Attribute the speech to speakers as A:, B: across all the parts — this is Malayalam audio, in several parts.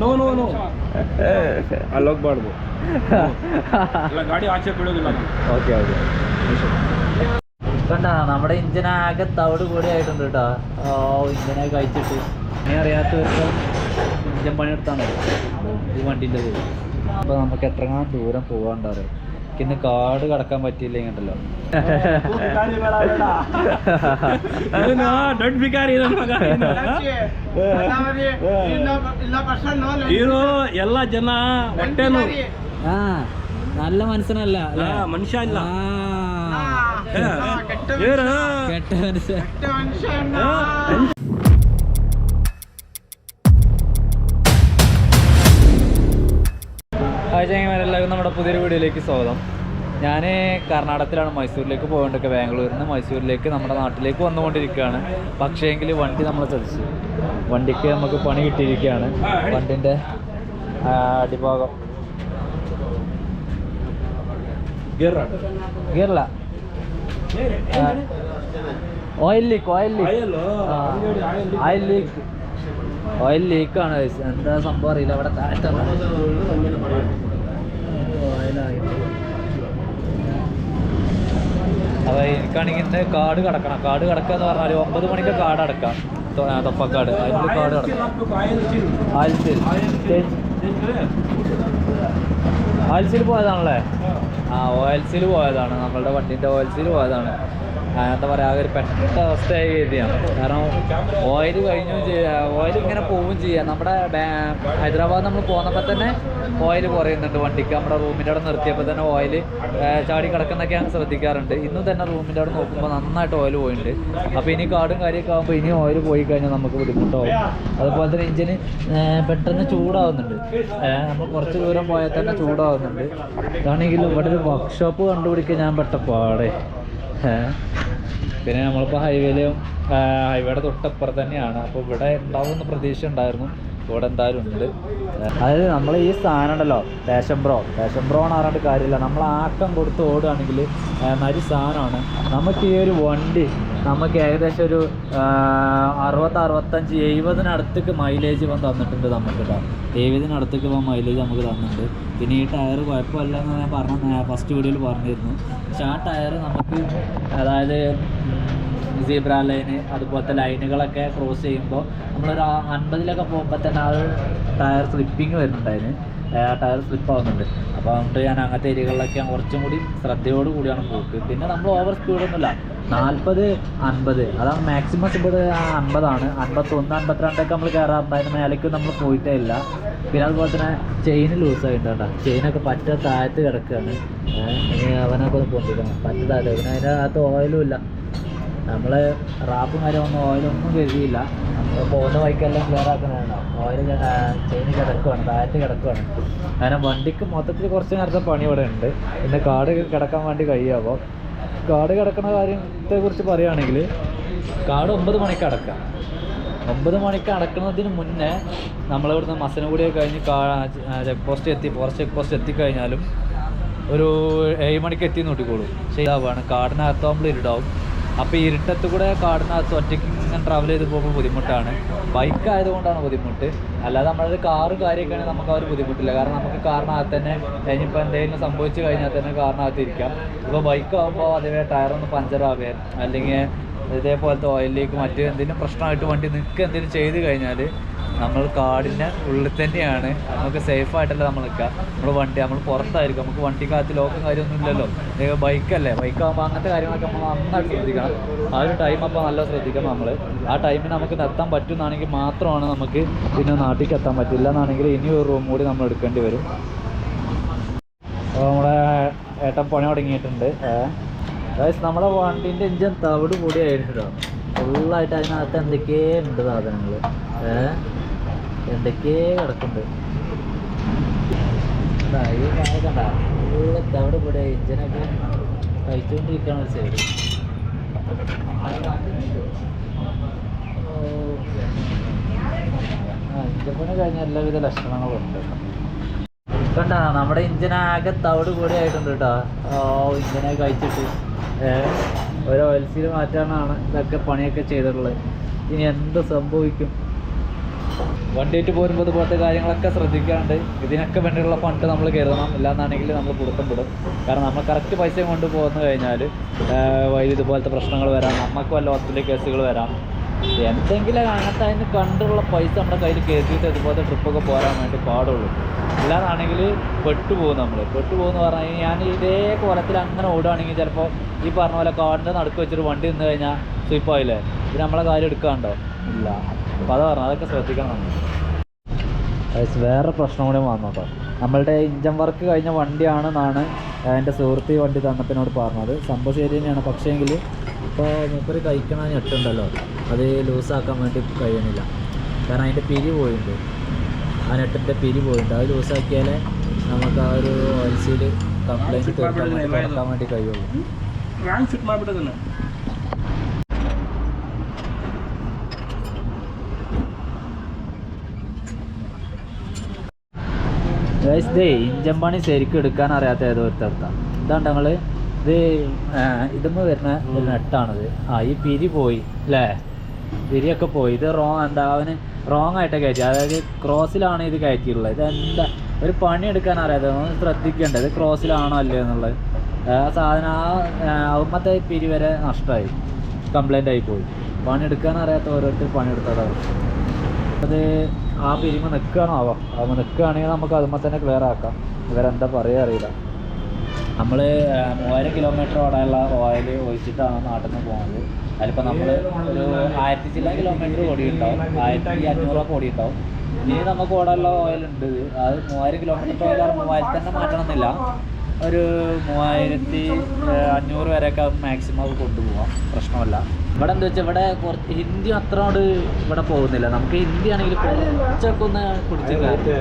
A: ನೋ ನೋ ನೋ ಅಲ್ಲಿ ಹೋಗ್ಬಾರ್ದು ಇಲ್ಲ ಗಾಡಿ ಆಚೆ ಬಿಡೋದಿಲ್ಲ ನಾವು.
B: ഓക്കെ ഓക്കെ കണ്ട നമ്മുടെ ഇഞ്ചിൻ ആകെ തവിട് കൂടി ആയിട്ടുണ്ട് കേട്ടോ ഓ ഇഞ്ചിനെ കഴിച്ചിട്ട് ഇനി അറിയാത്തവർക്ക് ഇഞ്ചൻ പണിയെടുത്താണ് ഈ വണ്ടിൻ്റെ അപ്പോൾ നമുക്ക് എത്രങ്ങാനും ദൂരം പോകാണ്ടറിയാം ഇന്ന് കാട് കടക്കാൻ പറ്റിയില്ലെങ്കിൽ ഉണ്ടല്ലോ
A: ಇದನ್ನ ದೊಡ್ಡ ಬಿಕಾರಿ ನನ್ನ ಮಗ ಇವರು ಎಲ್ಲ ಜನ ಹೊಟ್ಟೆನು
B: ആ നല്ല മനസ്സിനല്ല
A: ಆ, ಮನುಷ್ಯ
B: നമ്മുടെ പുതിയൊരു വീഡിയോയിലേക്ക് സ്വാഗതം. ഞാൻ കർണാടകത്തിലാണ് മൈസൂരിലേക്ക് പോകേണ്ടൊക്കെ ബാംഗ്ലൂരിൽ നിന്ന് മൈസൂരിലേക്ക് നമ്മുടെ നാട്ടിലേക്ക് വന്നുകൊണ്ടിരിക്കുകയാണ്. പക്ഷേ എങ്കിൽ വണ്ടി നമ്മൾ ചതിച്ചു. വണ്ടിക്ക് നമുക്ക് പണി കിട്ടിയിരിക്കുകയാണ്. വണ്ടിന്റെ അടിഭാഗം. ഗിയറല്ല oil leak oil leak oil leak oil ലീക്കാണ് എന്താ സംഭവം അറിയില്ല. അവിടെ താഴത്തെ അപ്പോൾ എനിക്കാണെങ്കിൽ ഇന്ന് കാട് കടക്കണം. കാട് കടക്കുക എന്ന് പറഞ്ഞാൽ ഒമ്പത് മണിക്ക് കാട് അടക്കാം. തൊപ്പക്കാട്. അതിന്റെ കാട് കടക്കാം. ആൽസിൽ. പോയതാണല്ലേ? ആ ഓയൽസിൽ പോയതാണ്. നമ്മളുടെ വണ്ടിന്റെ ഓയൽസിൽ പോയതാണ്. എന്താ പറയുക ഒരു പെട്ട അവസ്ഥയായി കരുതിയാണ്. കാരണം ഓയിൽ കഴിഞ്ഞു ഓയിൽ ഇങ്ങനെ പോവുകയും ചെയ്യാം. നമ്മുടെ ഹൈദരാബാദ് നമ്മൾ പോന്നപ്പോൾ തന്നെ ഓയിൽ കുറയുന്നുണ്ട് വണ്ടിക്ക്. നമ്മുടെ റൂമിന്റെ അവിടെ നിർത്തിയപ്പോൾ തന്നെ ഓയിൽ ചാടി കിടക്കുന്നൊക്കെ ഞാൻ ശ്രദ്ധിക്കാറുണ്ട്. ഇന്നും തന്നെ റൂമിന്റെ അവിടെ നോക്കുമ്പോൾ നന്നായിട്ട് ഓയിൽ പോയിട്ടുണ്ട് അപ്പോൾ ഇനി കാടും കാര്യമൊക്കെ ആകുമ്പോൾ ഇനി ഓയിൽ പോയി കഴിഞ്ഞാൽ നമുക്ക് ബുദ്ധിമുട്ടാവും. അതുപോലെ തന്നെ എഞ്ചിന് പെട്ടെന്ന് ചൂടാവുന്നുണ്ട്. നമ്മൾ കുറച്ച് ദൂരം പോയാൽ തന്നെ ചൂടാവുന്നുണ്ട്. അതാണെങ്കിൽ ഇവിടെ ഒരു വർക്ക്ഷോപ്പ് കണ്ടുപിടിക്കാൻ ഞാൻ പെട്ട പാടെ. പിന്നെ നമ്മളിപ്പോൾ ഹൈവേയിലും ഹൈവേയുടെ തൊട്ടപ്പുറത്ത് തന്നെയാണ്. അപ്പോൾ ഇവിടെ ഉണ്ടാവുമെന്ന് പ്രതീക്ഷ ഉണ്ടായിരുന്നു ഇവിടെ എന്തായാലും ഉണ്ട്. അതായത് നമ്മൾ ഈ സാധനം ഉണ്ടല്ലോ റേഷൻ ബ്രോ റേഷൻ ബ്രോ എന്ന് കാര്യമില്ല. നമ്മൾ ആക്കം കൊടുത്ത് ഓടുകയാണെങ്കിൽ നരി സാധനമാണ്. നമുക്ക് ഈ ഒരു വണ്ടി നമുക്ക് ഏകദേശം ഒരു അറുപത് അറുപത്തഞ്ച് എഴുപതിനടുത്തേക്ക് മൈലേജ് ഇവൻ തന്നിട്ടുണ്ട് നമുക്ക് കേട്ടോ എഴുപതിനടുത്തേക്ക് ഇവൻ മൈലേജ് നമുക്ക് തന്നിട്ടുണ്ട്. പിന്നെ ഈ ടയർ കുഴപ്പമില്ല എന്ന് ഞാൻ പറഞ്ഞ ഫസ്റ്റ് വീഡിയോയിൽ പറഞ്ഞിരുന്നു. പക്ഷെ ആ ടയർ നമുക്ക് അതായത് സീബ്ര ലൈന് അതുപോലത്തെ ലൈനുകളൊക്കെ ക്രോസ് ചെയ്യുമ്പോൾ നമ്മളൊരു അൻപതിലൊക്കെ പോകുമ്പോൾ തന്നെ ആ ഒരു ടയർ സ്ലിപ്പിങ് വരുന്നുണ്ടായിരുന്നു. ആ ടയർ സ്ലിപ്പ് ആവുന്നുണ്ട്. അപ്പോൾ അതുകൊണ്ട് ഞാൻ അങ്ങനത്തെ ഏരിയകളിലൊക്കെ കുറച്ചും കൂടി ശ്രദ്ധയോട് കൂടിയാണ് പോക്ക്. പിന്നെ നമ്മൾ ഓവർ സ്പീഡൊന്നുമില്ല നാൽപ്പത് അൻപത്. അതാണ് മാക്സിമം സ്പീഡ് അൻപതാണ്. അൻപത്തൊന്ന് അൻപത്തിരണ്ടൊക്കെ നമ്മൾ കയറാറുണ്ട് അതിന് മേലേക്ക് നമ്മൾ പോയിട്ടേ ഇല്ല. പിന്നെ അതുപോലെ തന്നെ ചെയിൻ കേട്ടോ. ചെയിനൊക്കെ പറ്റ താഴത്ത് കിടക്കുകയാണ് ഇനി അവനൊക്കെ ഒന്ന് പൊന്തിക്കണം. പറ്റ താഴത്ത്. പിന്നെ അതിന്റെ അകത്ത് ഓയിലും ഇല്ല. നമ്മൾ റാപ്പും കാര്യമൊന്നും ഓയിലൊന്നും കരുതിയില്ല. നമ്മൾ പോകുന്ന വഴിക്കെല്ലാം ക്ലിയർ ആക്കുന്നതാണ്. ഓയിൽ ചെയിൻ കിടക്കുവാണ്. താഴത്ത് കിടക്കുവാണ്. അങ്ങനെ വണ്ടിക്ക് മൊത്തത്തിൽ കുറച്ച് നേരത്തെ പണി ഇവിടെ ഉണ്ട്. പിന്നെ കാട് കിടക്കാൻ വേണ്ടി കഴിയുമ്പോൾ കാട് കിടക്കുന്ന കാര്യത്തെ കുറിച്ച് പറയുകയാണെങ്കിൽ കാട് ഒമ്പത് മണിക്ക് അടക്കാം ഒമ്പത് മണിക്ക് അടക്കുന്നതിന് മുന്നേ നമ്മളിവിടുന്ന് മസനഗുഡിയൊക്കെ കഴിഞ്ഞ് കാ ചെക്ക് പോസ്റ്റ് എത്തി ഫോറസ്റ്റ് ചെക്ക് പോസ്റ്റ് എത്തിക്കഴിഞ്ഞാലും ഒരു ഏഴ് മണിക്ക് എത്തി നോട്ടിക്കോളൂ ഇതാവാണ് കാടിനകത്താകുമ്പോൾ ഇരുടാവും. അപ്പോൾ ഇരുട്ടത്ത് കൂടെ കാടിനകത്ത് ഒറ്റയ്ക്ക് ഇങ്ങനെ ട്രാവൽ ചെയ്ത് പോകുമ്പോൾ ബുദ്ധിമുട്ടാണ്. ബൈക്ക് ആയതുകൊണ്ടാണ് ബുദ്ധിമുട്ട്. അല്ലാതെ നമ്മളത് കാറ് കാര്യമൊക്കെ നമുക്ക് ആ ഒരു ബുദ്ധിമുട്ടില്ല. കാരണം നമുക്ക് കാറിനകത്ത് തന്നെ ഇനിയിപ്പോൾ എന്തെങ്കിലും സംഭവിച്ചു കഴിഞ്ഞാൽ തന്നെ കാറിനകത്ത് ഇരിക്കാം. ഇപ്പോൾ ബൈക്ക് ആകുമ്പോൾ അതേ ടയറൊന്ന് പഞ്ചർ ആവുക അല്ലെങ്കിൽ ഇതേപോലത്തെ ഓയിൽ ലീക്ക് മറ്റ് എന്തെങ്കിലും പ്രശ്നമായിട്ട് വണ്ടി നിൽക്കുക എന്തെങ്കിലും ചെയ്ത് കഴിഞ്ഞാൽ നമ്മൾ കാടിന്റെ ഉള്ളിൽ തന്നെയാണ്. നമുക്ക് സേഫ് ആയിട്ടല്ല നമ്മൾ നിൽക്കുക. നമ്മൾ വണ്ടി നമ്മൾ പുറത്തായിരിക്കും. നമുക്ക് വണ്ടിക്കകത്ത് ലോക്കും കാര്യമൊന്നും ഇല്ലല്ലോ. ബൈക്കല്ലേ ബൈക്ക് ആകുമ്പോൾ അങ്ങനത്തെ കാര്യങ്ങളൊക്കെ നമ്മൾ നന്നായിട്ട് ശ്രദ്ധിക്കണം. ആ ഒരു ടൈം അപ്പോൾ നല്ല ശ്രദ്ധിക്കണം നമ്മൾ ആ ടൈമിൽ നമുക്ക് നിർത്താൻ പറ്റുന്നതാണെങ്കിൽ മാത്രമാണ് നമുക്ക് പിന്നെ നാട്ടിലേക്ക് എത്താൻ പറ്റില്ല എന്നാണെങ്കിൽ ഇനി ഒരു റൂം കൂടി നമ്മൾ എടുക്കേണ്ടി വരും. അപ്പോൾ നമ്മുടെ ഏട്ടൻ പണി തുടങ്ങിയിട്ടുണ്ട്. അതായത് നമ്മുടെ വണ്ടീന്റെ എഞ്ചിൻ തവിട് കൂടിയായിട്ടോ ഫുള്ളായിട്ട് അതിനകത്ത് എന്തൊക്കെയുണ്ട് സാധനങ്ങൾ ഏഹ് എന്തൊക്കെ കിടക്കുന്നുണ്ട്. ഈ കായ കണ്ട ഫുള്ള് തവിട് കൂടിയ എഞ്ചിനൊക്കെ കഴിച്ചുകൊണ്ടിരിക്കുകയാണ് ഒരു സൈഡ് എല്ലാവിധ ലക്ഷണങ്ങളും ഉണ്ട്. കണ്ട നമ്മുടെ ഇഞ്ചനാകെ തവിട് കൂടി ആയിട്ടുണ്ട് കേട്ടോ ഓ ഇഞ്ചിനെ കഴിച്ചിട്ട് ഒരു ഓയിൽ സീൽ മാറ്റാനാണ് ഇതൊക്കെ പണിയൊക്കെ ചെയ്തിട്ടുള്ളത്. ഇനി എന്ത് സംഭവിക്കും? വണ്ടിയായിട്ട് പോരുമ്പോൾ ഇതുപോലത്തെ കാര്യങ്ങളൊക്കെ ശ്രദ്ധിക്കാണ്ട് ഇതിനൊക്കെ വേണ്ടിയുള്ള ഫണ്ട് നമ്മൾ കരുതണം. ഇല്ലാന്നാണെങ്കിൽ നമ്മൾ കൊടുക്കം വിടും കാരണം നമ്മൾ കറക്റ്റ് പൈസ കൊണ്ട് പോന്നു കഴിഞ്ഞാൽ വഴി ഇതുപോലത്തെ പ്രശ്നങ്ങൾ വരാം. നമുക്ക് വല്ല ഹോസ്പിറ്റൽ കേസുകൾ വരാം. എന്തെങ്കിലും അങ്ങനത്തെ അതിന് കണ്ടുള്ള പൈസ നമ്മുടെ കയ്യിൽ കയറ്റിയിട്ട് ഇതുപോലത്തെ ട്രിപ്പൊക്കെ പോരാൻ വേണ്ടി പാടുള്ളൂ. ഇല്ലാന്നാണെങ്കിൽ പെട്ടുപോകും നമ്മൾ പെട്ടുപോകുമെന്ന് പറഞ്ഞു കഴിഞ്ഞാൽ ഞാൻ ഇതേ കോലത്തിൽ അങ്ങനെ ഓടുകയാണെങ്കിൽ ചിലപ്പോൾ ഈ പറഞ്ഞ പോലെ കാടിന്റെ നടുക്ക് വെച്ചിട്ട് വണ്ടി നിന്ന് കഴിഞ്ഞാൽ സ്ലിപ്പായില്ലേ ഇത് നമ്മളെ കാര്യം എടുക്കാണ്ടോ? ഇല്ല. അപ്പോൾ അത് പറഞ്ഞു അതൊക്കെ ശ്രദ്ധിക്കണം വേറെ പ്രശ്നം കൂടി വന്നു കേട്ടോ. നമ്മളുടെ ഇഞ്ചൻ വർക്ക് കഴിഞ്ഞ വണ്ടിയാണെന്നാണ് എന്റെ സുഹൃത്ത് വണ്ടി തന്നപ്പിനോട് പറഞ്ഞത്. സംഭവം ശരി തന്നെയാണ്. പക്ഷേങ്കിൽ ഇപ്പോൾ മൂപ്പര് കഴിക്കണ ഞെട്ടുണ്ടല്ലോ. അത് ലൂസാക്കാൻ വേണ്ടി കഴിയണില്ല. കാരണം അതിന്റെ പിരി പോയിട്ടുണ്ട് ആ നെട്ടിന്റെ പിരി പോയിട്ടുണ്ട് അത് ലൂസാക്കിയാലേ നമുക്ക് ആ ഒരു ഓയിൽസിൽ കംപ്ലൈന്റ് തീർക്കാൻ വേണ്ടി കഴിയുള്ളൂ. ഗൈസ് ദേ ഇഞ്ചൻ പണി ശരിക്കും എടുക്കാൻ അറിയാത്ത ഏതോ ഒരു തടുത്താണ് ഇതാണ്ട് ഞങ്ങൾ ഇത് ഇതുമ്പോൾ വരുന്ന ഒരു നെട്ടാണിത്. ആ ഈ പിരി പോയി അല്ലേ പിരിയൊക്കെ പോയി. ഇത് റോങ് എന്താ അവന് റോങ് ആയിട്ട് കയറ്റി അതായത് ക്രോസിലാണ് ഇത് കയറ്റിയിട്ടുള്ളത്. ഇത് എന്താ ഒരു പണി എടുക്കാൻ അറിയാതെ ഒന്ന് ശ്രദ്ധിക്കേണ്ടത് ഇത് ക്രോസിലാണോ അല്ലേ എന്നുള്ളത്. ആ സാധനം ആ അവമത്തെ പിരി വരെ നഷ്ടമായി കംപ്ലൈന്റ് ആയി പോയി. പണി എടുക്കാൻ അറിയാത്ത ഓരോരുത്തർ പണി എടുത്തതാണ് അത് ആ പിരിമ നിൽക്കുകയാണോ ആവാം. അത് നിൽക്കുകയാണെങ്കിൽ നമുക്ക് അതുമ്പോൾ തന്നെ ക്ലിയർ ആക്കാം. ഇവരെന്താ പറയുക അറിയില്ല. നമ്മൾ മൂവായിരം കിലോമീറ്റർ ഓടാനുള്ള ഓയിൽ ഒഴിച്ചിട്ടാണ് നാട്ടിൽ നിന്ന് പോകുന്നത് അതിലിപ്പോൾ നമ്മൾ ഒരു ആയിരത്തി ചില്ല കിലോമീറ്റർ ഓടിയിട്ടുണ്ടാവും. ആയിരത്തി ഓടി ഓടിയിട്ടുണ്ടാവും. ഇനി നമുക്ക് ഓടാനുള്ള ഓയിൽ ഉണ്ട് അത് മൂവായിരം കിലോമീറ്റർ ഓയിൽ മൂവായിരത്തി തന്നെ മാറ്റണമെന്നില്ല. ഒരു മൂവായിരത്തി അഞ്ഞൂറ് വരെയൊക്കെ മാക്സിമം കൊണ്ടുപോകാം പ്രശ്നമല്ല. ഇവിടെ എന്താ വെച്ചാൽ ഇവിടെ കുറച്ച് ഹിന്ദി അത്ര കൊണ്ട് ഇവിടെ പോകുന്നില്ല. നമുക്ക് ഹിന്ദി ആണെങ്കിൽ കുറച്ചൊക്കെ ഒന്ന് കുടിച്ചില്ല കുറച്ച്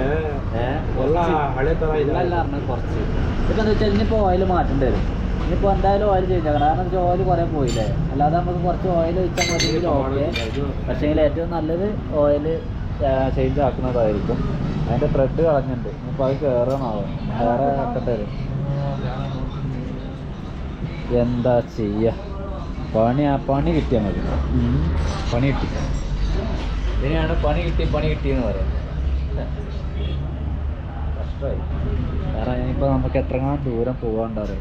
B: ഇപ്പം എന്താ വെച്ചാൽ ഇനിയിപ്പോൾ ഓയിൽ മാറ്റേണ്ടി വരും. ഇനിയിപ്പോൾ എന്തായാലും ഓയിൽ ചെയ്യാം കാരണം വെച്ചാൽ ഓയിൽ കുറേ പോയില്ലേ? അല്ലാതെ നമുക്ക് കുറച്ച് ഓയിൽ വെച്ചാൽ മതി. ഓക്കെ പക്ഷേ ഏറ്റവും നല്ലത് ഓയിൽ ചേഞ്ച് ആക്കുന്നതായിരിക്കും. അതിന്റെ ത്രെഡ് കളഞ്ഞിട്ടുണ്ട്. ഇനിയിപ്പോൾ അത് കേറണം വേറെ വരും എന്താ ചെയ്യ? പണി ആ പണി കിട്ടിയാൽ മതി. പണി കിട്ടി. ഇതിനെയാണ് പണി കിട്ടി പണി കിട്ടിയെന്ന് പറയാം കഷ്ടമായി കാരണം ഇനിയിപ്പോൾ നമുക്ക് എത്രങ്ങാനും ദൂരം പോകാണ്ടാറ്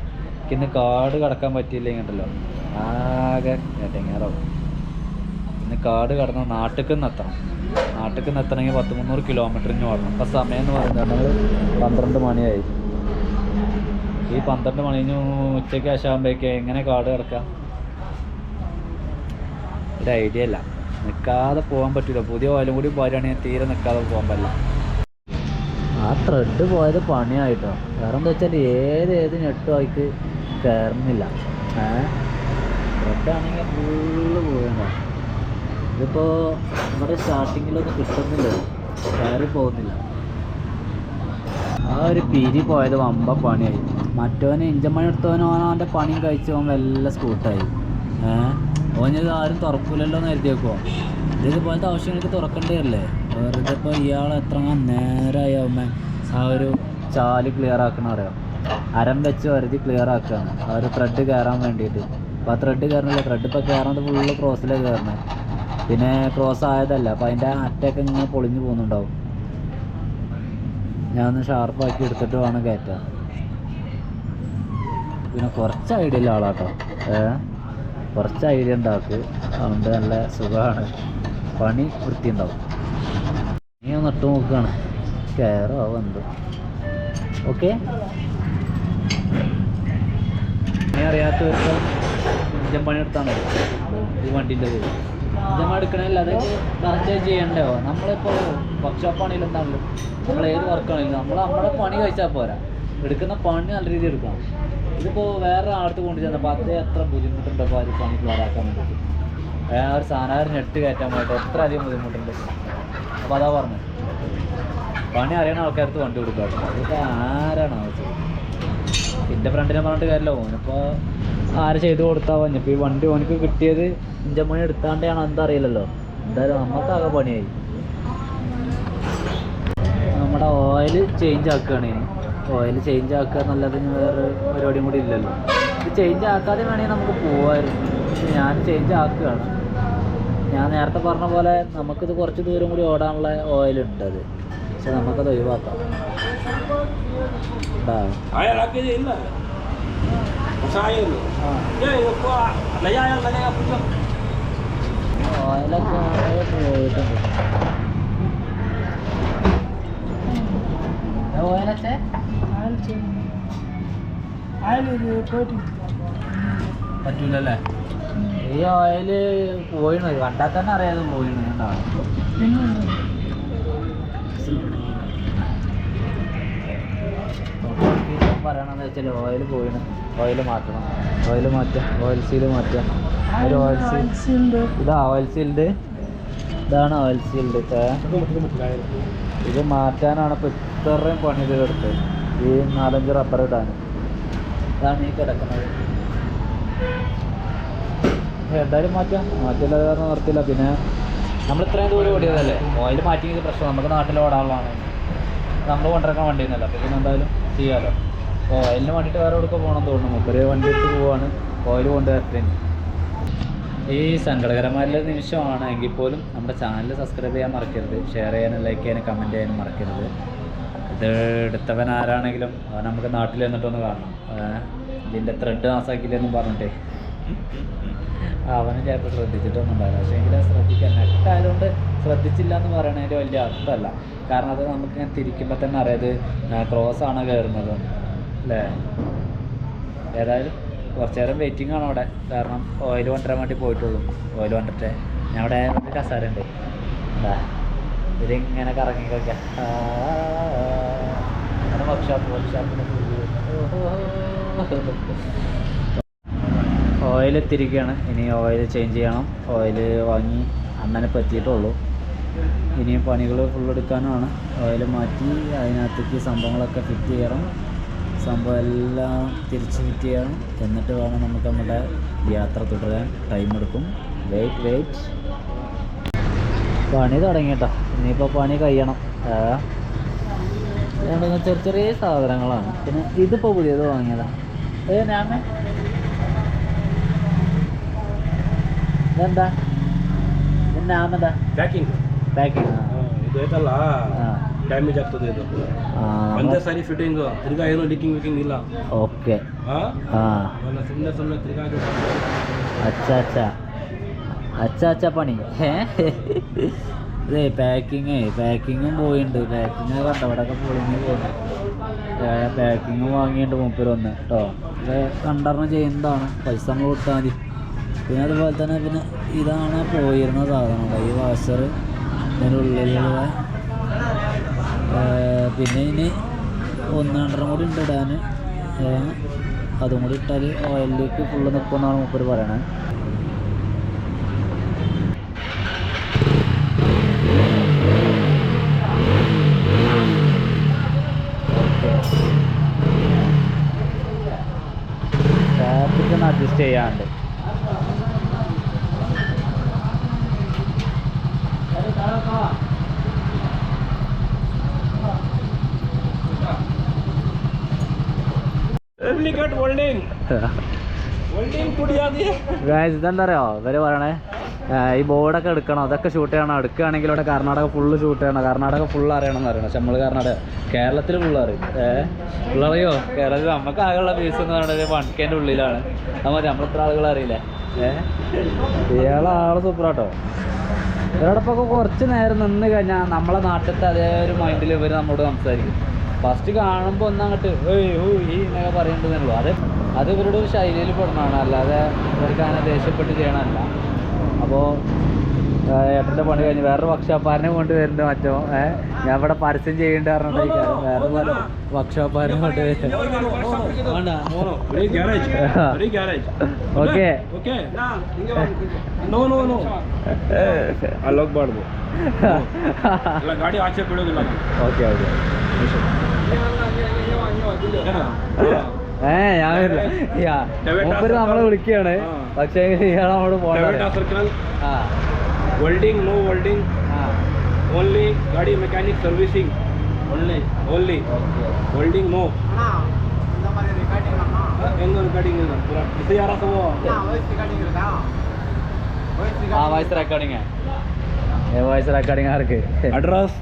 B: ഇന്ന് കാട് കടക്കാൻ പറ്റിയില്ലെങ്കിൽ ഉണ്ടല്ലോ. ആകെ എട്ടങ്ങാറാവും ഇന്ന് കാട് കടന്ന് നാട്ടിൽ നിന്ന് എത്തണം നാട്ടിൽ നിന്ന് എത്തണമെങ്കിൽ പത്ത് മുന്നൂറ് കിലോമീറ്ററിന് ഓടണം. അപ്പം സമയം എന്ന് പറയുന്നത് പന്ത്രണ്ട് മണിയായി. ഈ പന്ത്രണ്ട് മണി കഴിഞ്ഞ് ഉച്ചയ്ക്ക് ശേഷമാകുമ്പോഴേക്ക് എങ്ങനെ കാട് കിടക്കാം? ഒരു ഐഡിയ അല്ല. നിൽക്കാതെ പോകാൻ പറ്റില്ല പുതിയ ഓയിലും കൂടി പോരുകയാണെങ്കിൽ തീരെ നിൽക്കാതെ പോകാൻ പറ്റില്ല. ആ ത്രെഡ് പോയത് പണിയായിട്ടോ. വേറെ എന്താ വെച്ചാൽ ഏത് ഏത് ഞെട്ടും ആയിക്ക് കയറുന്നില്ല ഏഹ് ത്രെഡ് ആണെങ്കിൽ ഫുള്ള് പോയതാ ഇതിപ്പോൾ നമ്മുടെ സ്റ്റാർട്ടിങ്ങിലൊന്നും കിട്ടുന്നില്ല. കയറി പോകുന്നില്ല. ആ ഒരു പിരി പോയത് വമ്പ പണിയായി. മറ്റവന് ഇഞ്ചമ്മണി പണി എടുത്തവനോ അവന്റെ പണിയും കഴിച്ച് അവൻ വല്ല സ്കൂട്ടായി ഏഹ് ഓനിത് ആരും തുറക്കൂലല്ലോ എന്ന് കരുതി ഇതേപോലത്തെ ആവശ്യങ്ങൾക്ക് തുറക്കേണ്ടി അല്ലേ വെറുതെ ഇപ്പോൾ ഇയാൾ എത്ര നേരമായി അവമ്മ ആ ഒരു ചാൽ ക്ലിയർ ആക്കണ പറയാം അരം വെച്ച് വരുതി ക്ലിയർ ആക്കുകയാണ് ആ ഒരു ത്രെഡ് കയറാൻ വേണ്ടിയിട്ട്. അപ്പോൾ ആ ത്രെഡ് കയറണില്ല? ത്രെഡ് ഇപ്പോൾ കയറണത് ഫുള്ള് ക്രോസിലേക്ക് കയറണേ. പിന്നെ ക്രോസ് ആയതല്ല. അപ്പോൾ അതിന്റെ അറ്റൊക്കെ ഇങ്ങനെ പൊളിഞ്ഞു പോകുന്നുണ്ടാവും. ഞാൻ ഒന്ന് ഷാർപ്പാക്കി എടുത്തിട്ട് വേണം കയറ്റാൻ. പിന്നെ കുറച്ച് ഐഡിയ ഉള്ള ആളാട്ടോ. ഏ? കുറച്ച് ഐഡിയ ഉണ്ടാക്ക്. അതുകൊണ്ട് നല്ല സുഖമാണ് പണി വൃത്തി ഉണ്ടാവും നീ ഒന്ന് ഇട്ട് നോക്കുകയാണ് കയറോ എന്തോ. ഓക്കെ? നീ അറിയാത്തവർക്ക് ഇഞ്ചൻ പണി എടുത്താണ് ഈ വണ്ടിന്റെ എടുക്കണമല്ല അതൊക്കെ കറക്റ്റ് ചെയ്യണ്ടോ? നമ്മളിപ്പോൾ വർക്ക്ഷോപ്പാണെങ്കിലും എന്താണല്ലോ നമ്മൾ ഏത് വർക്കാണെങ്കിലും നമ്മൾ നമ്മുടെ പണി കഴിച്ചാൽ പോരാ. എടുക്കുന്ന പണി നല്ല രീതിയിൽ എടുക്കണം. ഇതിപ്പോൾ വേറെ ആൾക്ക് കൊണ്ട് ചെന്നപ്പോൾ അത് എത്ര ബുദ്ധിമുട്ടുണ്ട് അപ്പോൾ അത് പണി ക്ലിയറാക്കാൻ വേണ്ടിയിട്ട്. ഒരു സാധനം നെറ്റ് കയറ്റാൻ വേണ്ടിയിട്ട് എത്ര അധികം ബുദ്ധിമുട്ടുണ്ട്. അപ്പോൾ അതാ പറഞ്ഞു പണി അറിയണ ആൾക്കാർക്ക് വണ്ടി കൊടുക്കാം അതിപ്പോൾ ആരാണ് ആവശ്യം എന്റെ ഫ്രണ്ടിനെ പറഞ്ഞിട്ട് കാര്യമില്ല. ഓനിപ്പോൾ ആര് ചെയ്ത് കൊടുത്താ പറഞ്ഞു ഈ വണ്ടി ഓനിക്ക് കിട്ടിയത് ഇഞ്ചൻ പണി എടുത്താണ്ടാണോ എന്താ അറിയില്ലല്ലോ. എന്തായാലും നമുക്കാകെ പണിയായി. നമ്മുടെ ഓയിൽ ചേഞ്ച് ആക്കുകയാണ് ഇനി. ഓയിൽ ചേഞ്ച് ആക്കുക എന്നല്ലാതെ വേറെ പരിപാടിയും കൂടി ഇല്ലല്ലോ. ഇത് ചേഞ്ച് ആക്കാതെ വേണമെങ്കിൽ നമുക്ക് പോവായിരുന്നു. ഞാൻ ചേഞ്ച് ആക്കുകയാണ്. ഞാൻ നേരത്തെ പറഞ്ഞ പോലെ നമുക്കിത് കുറച്ച് ദൂരം കൂടി ഓടാനുള്ള ഓയിലുണ്ട് അത്. പക്ഷെ നമുക്കത് ഒഴിവാക്കാം. Masaya
A: yun. Ah. Yeah, yun po. Layayan, layayan po dyan. Oo, ilag ko.
B: Ayaw po. Ito. Ayaw, ayaw natin? Ayaw natin. Ayaw natin. പറ്റൂലല്ലേ ഈ ഓയിൽ പോയിണ് കണ്ടാൽ തന്നെ അറിയാതെ പോയിണ് ഉണ്ടാവും പറയണമെന്ന് വെച്ചാൽ ഓയിൽ പോയിണ് ഓയിൽ മാറ്റണം. ഓയിൽ മാറ്റാം. ഓയിൽ സീൽ മാറ്റാം. ഒരു ഓയിൽ സീൽ ഇതാ ഓയിൽ സീൽഡ് ഇതാണ് ഓയിൽ സീൽഡ് ഇത് മാറ്റാനാണ് ഇപ്പോൾ ഇത്രയും പണി ഇത് എടുത്തത്. ഈ നാലഞ്ച് റബ്ബർ ഇടാൻ ഇതാണ് ഈ കിടക്കുന്നത്. എന്തായാലും മാറ്റാം. മാറ്റില്ലാതെ കാരണം നിർത്തില്ല പിന്നെ നമ്മൾ ഇത്രയും ദൂരം ഓടിയതല്ലേ? ഓയിൽ മാറ്റിയത് പ്രശ്നം. നമുക്ക് നാട്ടിൽ ഓടാനുള്ളതാണ്. നമ്മൾ കൊണ്ടിറക്കാൻ വണ്ടി ഒന്നുമല്ല അപ്പോൾ പിന്നെ എന്തായാലും ചെയ്യാമല്ലോ ഓയിലിന് വേണ്ടിയിട്ട് വേറെ എവിടെ പോകണം തോന്നുന്നു. മുപ്പര് വണ്ടി എടുത്ത് പോവാണ്. ഓയിൽ കൊണ്ട് വരട്ടെ. ഈ സങ്കടകരമായുള്ള നിമിഷമാണ് എങ്കിൽ പോലും നമ്മുടെ ചാനൽ സബ്സ്ക്രൈബ് ചെയ്യാൻ മറക്കരുത്. ഷെയർ ചെയ്യാനും ലൈക്ക് ചെയ്യാനും കമന്റ് ചെയ്യാനും മറക്കരുത്. ഇത് എടുത്തവൻ ആരാണെങ്കിലും അവൻ നമുക്ക് നാട്ടിൽ വന്നിട്ടൊന്ന് കാണണം. ഇതിന്റെ ത്രെഡ് നാസാക്കില്ലെന്നും പറഞ്ഞിട്ടേ. അവനും ചിലപ്പോൾ ശ്രദ്ധിച്ചിട്ടൊന്നും ഉണ്ടാവില്ല. പക്ഷേ എങ്കിലും ശ്രദ്ധിക്കാൻ നെറ്റായതുകൊണ്ട് ശ്രദ്ധിച്ചില്ല എന്ന് പറയണതിന്റെ വലിയ അർത്ഥമല്ല. കാരണം അത് നമുക്ക് ഇങ്ങനെ തിരിക്കുമ്പോൾ തന്നെ അറിയാം. ഇത് ക്രോസ് ആണ് കയറുന്നത്. അല്ലേ? ഏതായാലും കുറച്ച് നേരം വെയിറ്റിംഗ് ആണ് അവിടെ. കാരണം ഓയിൽ കൊണ്ടുവരാൻ വേണ്ടി പോയിട്ടുള്ളൂ. ഓയിൽ കൊണ്ടിട്ട്. ഞാൻ അവിടെ ഒരു കസാര ഉണ്ട് എന്താ ഇതിങ്ങനെ കറങ്ങി കളിക്കാം. വർക്ക്ഷോപ്പ് വർക്ക്ഷോപ്പിന് ഓയിൽ എത്തിയിരിക്കുകയാണ്. ഇനി ഓയിൽ ചേഞ്ച് ചെയ്യണം. ഓയിൽ വാങ്ങി അണ്ണനെ പറ്റിയിട്ടുള്ളൂ. ഇനിയും പണികൾ ഫുൾ എടുക്കാനാണ് ഓയിൽ മാറ്റി അതിനകത്തേക്ക് സംഭവങ്ങളൊക്കെ ഫിറ്റ് ചെയ്യണം. സംഭവം എല്ലാം തിരിച്ചു കിട്ടിയാണ് എന്നിട്ട് വേണം നമുക്ക് നമ്മുടെ യാത്ര തുടരാൻ. ടൈം എടുക്കും. വെയിറ്റ് വെയിറ്റ് പണി തുടങ്ങിയിട്ടോ ഇനിയിപ്പോൾ പണി കഴിയണം. ഏഹ് ചെറിയ ചെറിയ സാധനങ്ങളാണ്. പിന്നെ ഇതിപ്പോൾ പുതിയത് വാങ്ങിയതാണ് ഏ ഞാൻ എന്താ നാമെന്താ
A: പാക്കിംഗ്
B: പാക്കിംഗ്
A: ആ. ഇതല്ല
B: ആ.
A: ಡ್ಯಾಮೇಜ್ ಆಗ್ತದೆ ಇದು ಒಂದೇ ಸಾರಿ ಫಿಟ್ಟಿಂಗ್ ತಿರ್ಗಾ ಏನು ಲೀಕಿಂಗ್ ವಿಕಿಂಗ್ ಇಲ್ಲ
B: ಓಕೆ
A: ಹಾ
B: ಹಾಂ
A: ಅವನ್ನ ಸುಮ್ಮನೆ ಸುಮ್ಮನೆ ತಿರ್ಗಾ
B: അച്ഛ അച്ഛ അച്ഛ അച്ഛ പണി ഏ ഇതേ പാക്കിങ് പാക്കിങ്ങും പോയിട്ടുണ്ട് പാക്കിങ് കണ്ട ഇവിടെയൊക്കെ പൊളിഞ്ഞ് പോകുന്നു പാക്കിങ് വാങ്ങിയിട്ടുണ്ട് മൂപ്പര് ഒന്ന് കേട്ടോ ഇത് കണ്ടറിഞ്ഞ് ചെയ്യുന്നതാണ് പൈസ നമ്മൾ കൊടുത്താൽ മതി പിന്നെ അതുപോലെ തന്നെ പിന്നെ ഇതാണ് പോയിരുന്ന സാധനം ഈ വാഷർ ഇതിൻ്റെ ഉള്ളിലുള്ള ഏ, പിന്നെ ഇനി ഒന്നാണ്ടരം കൂടി ഉണ്ട് ഇടാൻ. അതും കൂടി ഇട്ടാൽ ഓയിലിലേക്ക് ഫുള്ള് നിൽക്കുമെന്നാണ് മൂപ്പർ ഒന്ന് അഡ്ജസ്റ്റ് ചെയ്യാണ്ട് ഇതെന്താ അറിയോ ഇവർ പറയണേ ഈ ബോർഡൊക്കെ എടുക്കണം? അതൊക്കെ ഷൂട്ട് ചെയ്യണം? എടുക്കുകയാണെങ്കിൽ ഇവിടെ കർണാടക ഫുള്ള് ഷൂട്ട് ചെയ്യണം? കർണാടക ഫുള്ള് അറിയണം എന്ന് പറയണം നമ്മൾ കർണാടക കേരളത്തിൽ ഫുള്ള് അറിയും. ഏഹ് ഫുള്ളറിയോ കേരളത്തിൽ നമുക്ക് ആകെയുള്ള പീസ് എന്ന് പറയുന്നത് വൺകേന്റെ ഉള്ളിലാണ്. അത് മതി ആളുകൾ അറിയില്ലേ? ഏഹ് ഇയാളെ ആൾ സൂപ്പറാട്ടോ ഇവരോടൊപ്പം കുറച്ച് നേരം നിന്ന് കഴിഞ്ഞാൽ നമ്മളെ നാട്ടിലത്തെ അതേ ഒരു മൈൻഡിൽ ഇവർ നമ്മോട് സംസാരിക്കും. ഫസ്റ്റ് കാണുമ്പോൾ ഒന്നങ്ങോട്ട് ഏയ് ഓ ഈ എന്നൊക്കെ പറയേണ്ടതേ ഉള്ളൂ അത് അത് ഇവരുടെ ഒരു ശൈലിയിൽ പെടുന്നതാണ്. അല്ലാതെ ഇവർക്ക് അങ്ങനെ ദേഷ്യപ്പെട്ട് ചെയ്യണമല്ല അപ്പോൾ ഏട്ടന്റെ പണി കഴിഞ്ഞു വേറൊരു വർക്ക്ഷോപ്പാരനെ കൊണ്ടുവരുന്നുണ്ട് മറ്റോ? ഏഹ് ഞാൻ ഇവിടെ പരസ്യം ചെയ്യേണ്ട പറഞ്ഞിട്ടായിരിക്കും വേറെ വർക്ക്ഷോപ്പാരനെ
A: കൊണ്ടുവരുന്നു
B: ഓക്കെ. ഓക്കെ.
A: ഓക്കെ
B: ഏ ഞാൻ മൂപ്പര് നമ്മളെ വിളിക്കുകയാണ്. പക്ഷേ ഇയാൾ അങ്ങോട്ട്
A: ആ.
B: welding
A: no
B: welding
A: ah. only गाड़ी
B: mechanic
A: servicing only only okay. welding no எங்க ரெக்கார்டிங் இருக்கு இசை யாரா சொல்லுவோம் வாய்ஸ் ரெக்கார்டிங் இருக்கா
B: voice recording recording voice recording ആർക്ക്
A: ಅಡ್ರೆಸ್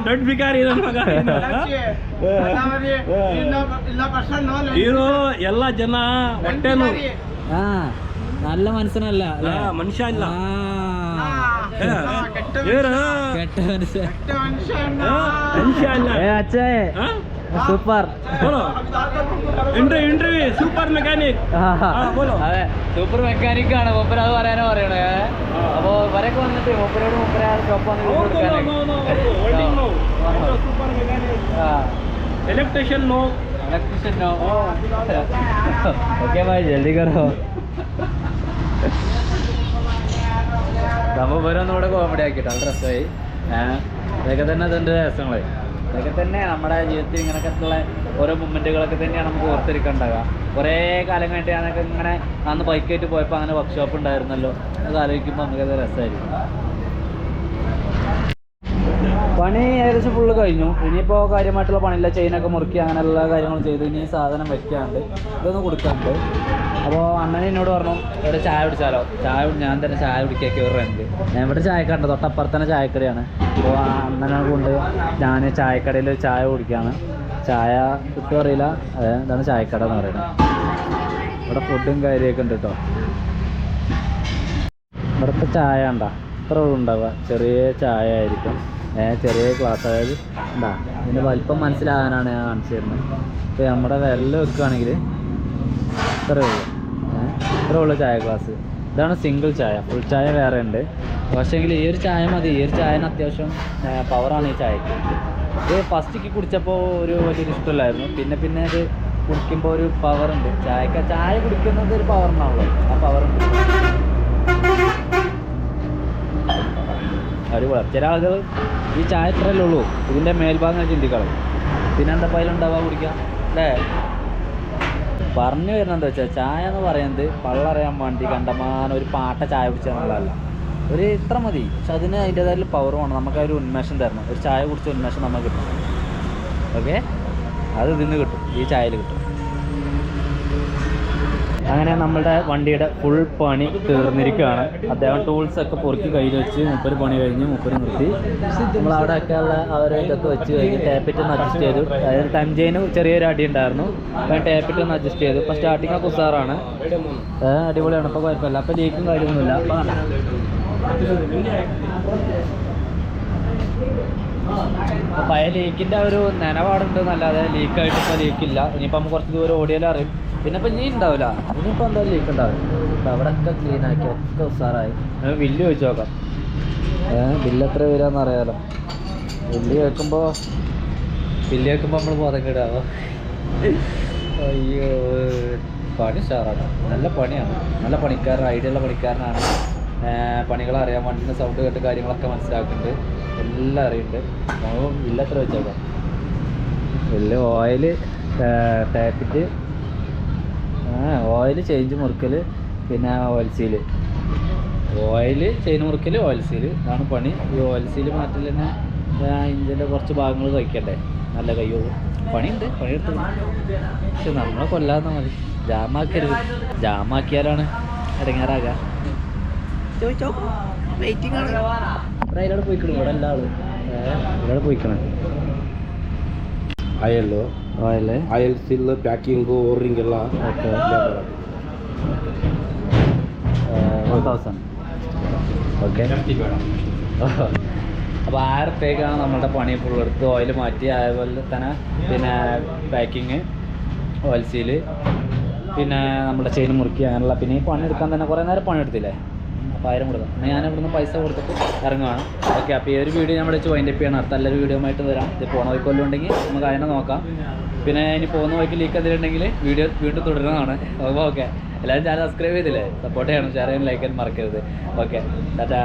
A: ದೊಡ್ಡ ಬಿಕಾರಿ ನನ್ನ ಮಗ ಇವರು ಎಲ್ಲ ಜನ ಹೊಟ್ಟೆನು
B: ആ നല്ല മനുഷ്യനല്ല അല്ലേ?
A: ಆ, ಮನುಷ್ಯ ಇಲ್ಲ
B: ആ.
A: ಇವರು
B: കെട്ട മനുഷ്യൻ
A: ಮನುಷ್ಯ ಇಲ್ಲ
B: ഏ അച്ഛേ സൂപ്പർ
A: ഇന്റർവ്യൂ സൂപ്പർ മെക്കാനിക് ആ બોલો
B: അതെ സൂപ്പർ മെക്കാനിക് ആണ്. മൂപ്പര് അത് പറയാനോ പറയണേ അപ്പൊ ഇവരൊക്കെ വന്നിട്ട് മൂപ്പരോട് മൂപ്പര ഷോപ്പ് വന്ന്
A: video ortho no no no holding
B: no super mechanic electrician no electrician no okay भाई जल्दी നമ്മ ഇവരൊന്നും ഇവിടെ കോമഡി ആക്കിട്ടോ നല്ല രസമായി ഏഹ് ഇതൊക്കെ തന്നെ അതിന്റെ രസങ്ങളായി ഇതൊക്കെ തന്നെ നമ്മുടെ ജീവിതത്തിൽ ഇങ്ങനെയൊക്കെ ഉള്ള ഓരോ മൊമെന്റുകളൊക്കെ തന്നെയാണ് നമുക്ക് ഓർത്തിരിക്കേണ്ടത് കുറേ കാലം കഴിഞ്ഞിട്ട് ഞാനൊക്കെ ഇങ്ങനെ അന്ന് ബൈക്കായിട്ട് പോയപ്പോൾ അങ്ങനെ വർക്ക്ഷോപ്പ് ഉണ്ടായിരുന്നല്ലോ. അത് ആലോചിക്കുമ്പോൾ നമുക്കത് രസമായിരിക്കും പണി ഏകദേശം ഫുള്ള് കഴിഞ്ഞു. ഇനിയിപ്പോൾ കാര്യമായിട്ടുള്ള പണിയില്ല. ചെയിനൊക്കെ മുറുക്കി അങ്ങനെ എല്ലാ കാര്യങ്ങളും ചെയ്ത്. ഇനി സാധനം വെക്കാണ്ട് ഇതൊന്ന് കൊടുക്കാണ്ട്. അപ്പോൾ അണ്ണൻ എന്നോട് പറഞ്ഞു ഇവിടെ ചായ കുടിച്ചാലോ? ചായ ഞാൻ തന്നെ ചായ കുടിക്കൊക്കെ ഒരു ഞാൻ ഇവിടെ ചായക്കട തൊട്ടപ്പുറത്തന്നെ ചായക്കടയാണ്. അപ്പോൾ അണ്ണനെ കൊണ്ട് ഞാൻ ചായക്കടയിൽ ചായ കുടിക്കുകയാണ് ചായ കിട്ടും അറിയില്ല. അതെ ചായക്കട എന്ന് പറയുന്നത്. ഇവിടെ ഫുഡും കാര്യമൊക്കെ ഉണ്ട് കേട്ടോ. ഇവിടുത്തെ ചായ ഉണ്ടാ ഇത്ര ഉണ്ടാവുക. ചെറിയ ചായ ആയിരിക്കും. ഏഹ് ചെറിയ ഗ്ലാസ് അതായത് ഉണ്ടാ ഇതിന്റെ വലിപ്പം മനസ്സിലാകാനാണ് ഞാൻ കാണിച്ചു തരുന്നത്. ഇപ്പോൾ നമ്മുടെ വിരൽ വെക്കുകയാണെങ്കിൽ ഇത്രയേ ഉള്ളൂ. ഇത്രേ ഉള്ളൂ ചായ ഗ്ലാസ്. ഇതാണ് സിംഗിൾ ചായ. ഫുൾ ചായ വേറെ ഉണ്ട്. പക്ഷേങ്കിൽ ഈ ഒരു ചായ മതി. ഈ ഒരു ചായന് അത്യാവശ്യം പവറാണ് ഈ ചായക്ക്. ഇത് ഫസ്റ്റ് കുടിച്ചപ്പോൾ ഒരു വലിയൊരു ഇഷ്ടമില്ലായിരുന്നു പിന്നെ പിന്നെ അത് കുടിക്കുമ്പോൾ ഒരു പവർ ഉണ്ട്. ചായക്ക ചായ കുടിക്കുന്നത് ഒരു ഉണ്ടാവുള്ളൂ. ആ പവർ ഉണ്ട്. അടിപൊളി. ചില ആളുകൾ ഈ ചായ ഇത്രയല്ലേ ഉള്ളൂ. ഇതിന്റെ മേൽഭാഗം ചിന്തിക്കണം. പിന്നെ എന്താ പതിലുണ്ടാവുക കുടിക്കാം അല്ലേ? പറഞ്ഞു വരുന്നത് എന്താ വെച്ചാൽ ചായ എന്ന് പറയുന്നത് പള്ളറിയാൻ വേണ്ടി കണ്ടമാനം ഒരു പാട്ട ചായ കുടിച്ചാന്നുള്ളതല്ല ഒരു ഇത്ര മതി. പക്ഷെ അതിന് അതിന്റെതായ പവർ വേണം. നമുക്ക് ഒരു ഉന്മേഷം തരണം. ഒരു ചായ കുടിച്ച ഉന്മേഷം നമുക്ക് കിട്ടും ഓക്കെ അത് ഇതിന്ന് കിട്ടും. ഈ ചായയിൽ കിട്ടും. അങ്ങനെ നമ്മുടെ വണ്ടിയുടെ ഫുൾ പണി തീർന്നിരിക്കുകയാണ്. അദ്ദേഹം ടൂൾസ് ഒക്കെ പൊറുക്കി കയ്യിൽ വെച്ച് മുപ്പത് പണി കഴിഞ്ഞ് മുപ്പത് നിർത്തി. നമ്മൾ അവിടെ ഒക്കെ ഉള്ള അവരെ ഇതൊക്കെ വെച്ച് കഴിഞ്ഞ് ടാപ്പിറ്റ് ഒന്ന് അഡ്ജസ്റ്റ് ചെയ്തു. അതായത് ടൈം ചെറിയൊരു അടി ഉണ്ടായിരുന്നു. അപ്പം ടാപ്പിറ്റ് ഒന്ന് അഡ്ജസ്റ്റ് ചെയ്തു. ഇപ്പോൾ സ്റ്റാർട്ടിങ് ഒക്കെ ഉസാറാണ് അടിപൊളിയാണ്. ഇപ്പോൾ കുഴപ്പമില്ല. അപ്പോൾ ലീക്കും കാര്യമൊന്നുമില്ല അപ്പോൾ അപ്പോൾ പഴയ ലീക്കിന്റെ ഒരു നനവാടുണ്ട് എന്നല്ലാതെ ലീക്കായിട്ട് ഇപ്പോൾ ലീക്കില്ല ഇനിയിപ്പോൾ നമുക്ക് കുറച്ച് ദൂരം ഓടിയാലും അറിയും. പിന്നെ ഇപ്പം ഇനി ഉണ്ടാവില്ല ഇനിയിപ്പോൾ എന്തായാലും ലീക്ക് ഉണ്ടാവില്ല അപ്പോൾ അവിടെ ഒക്കെ ക്ലീൻ ആക്കി ഒക്കെ ഉസാറായി നമുക്ക് ബില്ല് ചോദിച്ചു നോക്കാം. ഏഹ് ബില്ല് എത്ര വരാമെന്ന് അറിയാലോ. ബില്ല് കേൾക്കുമ്പോൾ ബില്ല് കേൾക്കുമ്പോൾ നമ്മൾ ബോധം കേടാവോ? അയ്യോ പണി ഉഷാറാണ്. നല്ല പണിയാണ്. നല്ല പണിക്കാരൻ ഐഡിയ ഉള്ള പണിക്കാരനാണ് അറിയാൻ വണ്ടിന്റെ സൗണ്ട് കേട്ട് കാര്യങ്ങളൊക്കെ മനസ്സിലാക്കുന്നുണ്ട്. എല്ലാം അറിയുന്നുണ്ട് നമ്മൾ ബില്ല് എത്ര വെച്ചേക്കാം? ഓയിൽ ഓയിൽ ആ ഓയിൽ ചേഞ്ച് മുറുക്കൽ പിന്നെ ഓയിൽ സീൽ. ഓയിൽ ചെയിൻ മുറുക്കൽ ഓയിൽ സീൽ. ഇതാണ് പണി. ഈ ഓയിൽ സീൽ മാറ്റൽ തന്നെ ഇഞ്ചിന്റെ കുറച്ച് ഭാഗങ്ങൾ കഴിക്കണ്ടേ? നല്ല കയ്യോ. പണിയുണ്ട് പണിയെടുത്ത്. പക്ഷെ നമ്മളെ കൊല്ലാതെ മതി. ജാമാക്കരുത്. ജാമാക്കിയാലാണ് ഇടങ്ങാറാകുക ചോദിച്ചോ വെയിറ്റിംഗ് ആണ്. ഇവിടെ അതിലൂടെ പോയിക്കണം ഇവിടെ എല്ലാ ആളും ഇവിടെ പോയിക്കണം
A: oil
B: oil
A: oil seal packing O ring ಎಲ್ಲ
B: ഓക്കെ
A: ಇಲ್ಲೇ ಬರೋದು.
B: വൺ തൗസൻഡ് ഓക്കെ അപ്പോൾ ആയിരം റുപ്യക്കാണ് നമ്മുടെ പണി ഫുൾ എടുത്ത് ഓയിൽ മാറ്റി അതുപോലെ തന്നെ പിന്നെ പാക്കിങ് ഓയിൽ സീല് പിന്നെ നമ്മുടെ ചെയിൻ മുറുക്കി അങ്ങനെയുള്ള പിന്നെ ഈ പണി എടുക്കാൻ തന്നെ കുറേ നേരം പണി എടുത്തില്ലേ അപ്പോൾ ആയിരം കൊടുക്കാം. എന്നാൽ ഞാൻ ഇവിടുന്ന് പൈസ കൊടുത്തിട്ട് ഇറങ്ങുകയാണ് ഓക്കെ അപ്പോൾ ഈ ഒരു വീഡിയോ ഞാൻ വിളിച്ച് വൈൻഡപ്പ് ചെയ്യണം. അടുത്ത നല്ലൊരു വീഡിയോ ആയിട്ട് വരാം. ഇത് പോണ വഴിക്കൊല്ലം ഉണ്ടെങ്കിൽ നമുക്ക് അതിനെ നോക്കാം. പിന്നെ ഇനി പോകുന്ന വഴിക്ക് ലീക്ക് എന്തെങ്കിലും വീഡിയോ വീണ്ടും തുടരുന്നതാണ്. അപ്പോൾ ഓക്കെ എല്ലാവരും ചാനൽ സബ്സ്ക്രൈബ് ചെയ്തില്ലേ? സപ്പോർട്ട് ചെയ്യണം. ഷെയർ ചെയ്യാൻ ലൈക്ക് ചെയ്യാൻ മറക്കരുത്. ഓക്കെ ടാറ്റാ